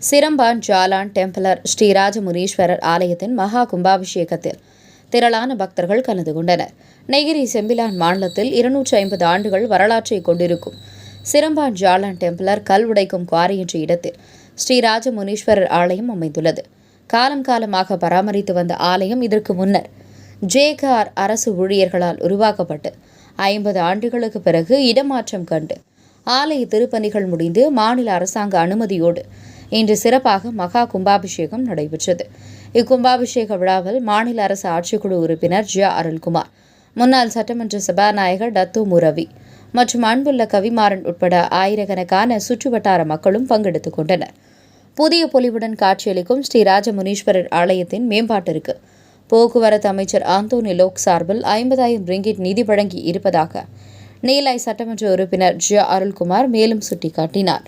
Seremban Jalan Templer Sriraja Muneeswarar ஆலயத்தின் மகா கும்பாபிஷேகத்தில் திரளான பக்தர்கள் கலந்து கொண்டனர். நெகிரி செம்பிலான் மாநிலத்தில் இருநூற்றி ஐம்பது ஆண்டுகள் வரலாற்றை கொண்டிருக்கும் சிரம்பான் ஜாலான் டெம்பலர் கல் உடைக்கும் குவாரி என்ற இடத்தில் ஸ்ரீராஜ முனீஸ்வரர் ஆலயம் அமைந்துள்ளது. காலம் காலமாக பராமரித்து வந்த ஆலயம் இதற்கு முன்னர் ஜேகார் அரசு ஊழியர்களால் உருவாக்கப்பட்டு ஐம்பது ஆண்டுகளுக்கு பிறகு இடமாற்றம் கண்டு ஆலய திருப்பணிகள் முடிந்து மாநில அரசாங்க அனுமதியோடு இன்று சிறப்பாக மகா கும்பாபிஷேகம் நடைபெற்றது. இக்கும்பாபிஷேக விழாவில் மாநில அரசு ஆட்சிக்குழு உறுப்பினர் ஜியா அருள்குமார் முன்னாள் சட்டமன்ற சபாநாயகர் டத்து முரவி மற்றும் அன்புள்ள கவிமாறன் உட்பட ஆயிரக்கணக்கான சுற்றுவட்டார மக்களும் பங்கெடுத்துக் கொண்டனர். புதிய பொலிவுடன் காட்சியளிக்கும் ஸ்ரீ ராஜமுனீஸ்வரர் ஆலயத்தின் மேம்பாட்டிற்கு போக்குவரத்து அமைச்சர் ஆந்தோனி லோக் சார்பில் ஐம்பதாயிரம் ரிங்கிட் நிதி வழங்கி இருப்பதாக நீலாய் சட்டமன்ற உறுப்பினர் ஜியா அருள்குமார் மேலும் சுட்டிக்காட்டினார்.